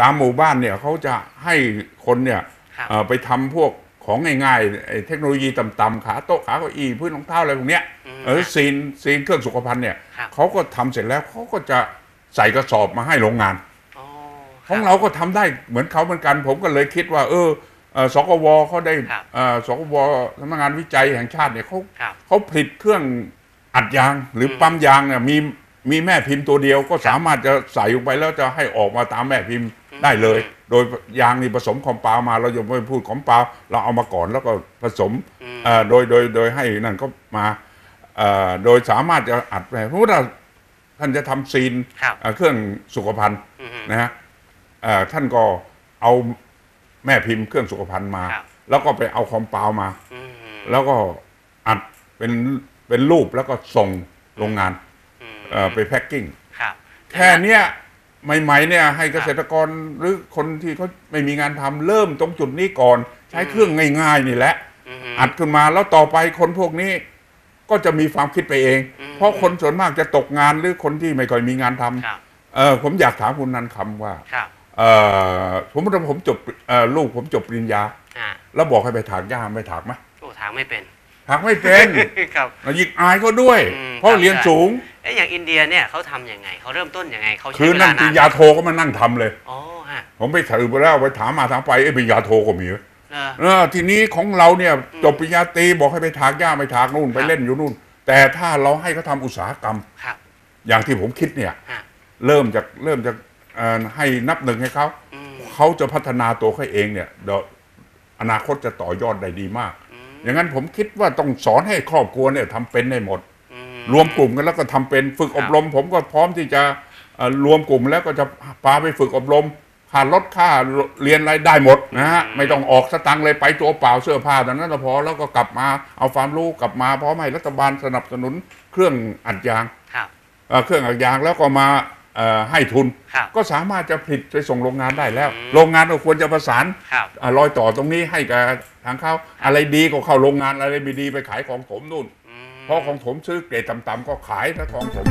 ตามหมู่บ้านเนี่ยเขาจะให้คนเนี่ยครับเอ่อไปทำพวกของง่ายๆไอ้เทคโนโลยีต่ำๆขาโต๊ะขาเก้าอี้พื้นรองเท้าอะไรพวกเนี้ยอืมเออซีนซีนเครื่องสุขภัณฑ์เนี่ยครับ เขาก็ทำเสร็จแล้วเขาก็จะใส่กระสอบมาให้โรงงาน อ๋อของเราก็ทำได้เหมือนเขาเหมือนกัน ผมก็เลยคิดว่า เออเอ่อสกวเขาได้ครับเอ่อสกวสำนักงานวิจัยแห่งชาติเนี่ยเขาครับเขาผลิตเครื่องอัดยางหรืออม ปั๊มยางเนี่ยมีมีแม่พิมพ์ตัวเดียวก็สามารถจะใส่ลงไปแล้วจะให้ออกมาตามแม่พิมพ์ ได้เลย โดยยางนี่ผสมคอมเปลาวมาเราจะไม่พูดคอมเปลาวเราเอามาก่อนแล้วก็ผสมอืมเอ่อโดยโดยโดยให้นั่นก็มาเอ่อโดยสามารถจะอัดไปเพราะว่าท่านจะทำซีนครับเอ่อเครื่องสุขภัณฑ์อืมนะฮะเอ่อท่านก็เอาแม่พิมพ์เครื่องสุขภัณฑ์มาครับแล้วก็ไปเอาคอมเปลาวมาอืมแล้วก็อัดเป็นเป็นรูปแล้วก็ส่งโรงงานอืมเอ่อไปแพ็คกิ้งครับแค่เนี้ย ใหม่ๆเนี่ยให้เกษตรกรหรือคนที่เขาไม่มีงานทำเริ่มตรงจุดนี้ก่อน ใช้เครื่องง่ายๆนี่แหละอืมอัดขึ้นมาแล้วต่อไปคนพวกนี้ก็จะมีความคิดไปเองอืมเพราะคนส่วนมากจะตกงานหรือคนที่ไม่ค่อยมีงานทำครับเออผมอยากถามคุณนันคำว่าครับเออผมว่าผมจบเอ่อลูกผมจบปริญญาอ่าแล้วบอกให้ไปถากหญ้าไม่ถากไหมโอ้ทางไม่เป็นถากไม่เป็นครับแล้วยิ่งอายเขาด้วยอืมเพราะครับเรียนใช่สูงเอ๊ะอย่างอินเดียเนี่ยเขาทำยังไงเขาเริ่มต้นยังไงเขาใช้คือเวนั่ลางปรินานญญาโทก็มานั่งทำเลย อ๋อฮะผมไปถือไปแล้วไปถามมาทางไปเอ้ยปริญญาโทก็มีเออ เออทีนี้ของเราเนี่ยจบปริญญาตรีบอกให้ไปถากหญ้าไปถากนู่นไปครับ เล่นอยู่นู่น แต่ถ้าเราให้เขาทำอุตสาหกรรม ครับอย่างที่ผมคิดเนี่ย ฮะเริ่มจากเริ่มจากเอ่อให้นับหนึ่งให้เขา อืมเขาจะพัฒนาตัวเขาเองเนี่ยเดี๋ยวอนาคตจะต่อยอดได้ดีมากอืมอย่างนั้นผมคิดว่าต้องสอนให้ครอบครัวเนี่ยทำเป็นได้หมดอืม รวมกลุ่มกันแล้วก็ทำเป็นฝึกครัอบบรม ผมก็พร้อมที่จะเอ่อรวมกลุ่มแล้วก็จะพาไปฝึกอบรมค่ารถค่าเรียนอะไรได้หมดนะฮะไม่ต้องออกสตังค์เลยไปตัวเปล่าเสื้อผ้าแต่นั้นก็พอแล้วก็กลับมาเอาความรู้กลับมาพร้อมให้รัฐบาลสนับสนุนเครื่องอัดยางครับเอ่อเครื่องอัดยางแล้วก็มาเอ่อให้ทุนครับก็สามารถจะผลิตไปส่งโรงงานได้แล้วอืมโรงงานก็ควรจะประสานครับอ่ารอยต่อตรงนี้ให้กับทางเขาอะไรดีก็เข้าโรงงานอะไรไม่ดีไปขายของผมนู่นอืม พราะของผมซื้อเกรดต่ำๆก็ขายนะของผม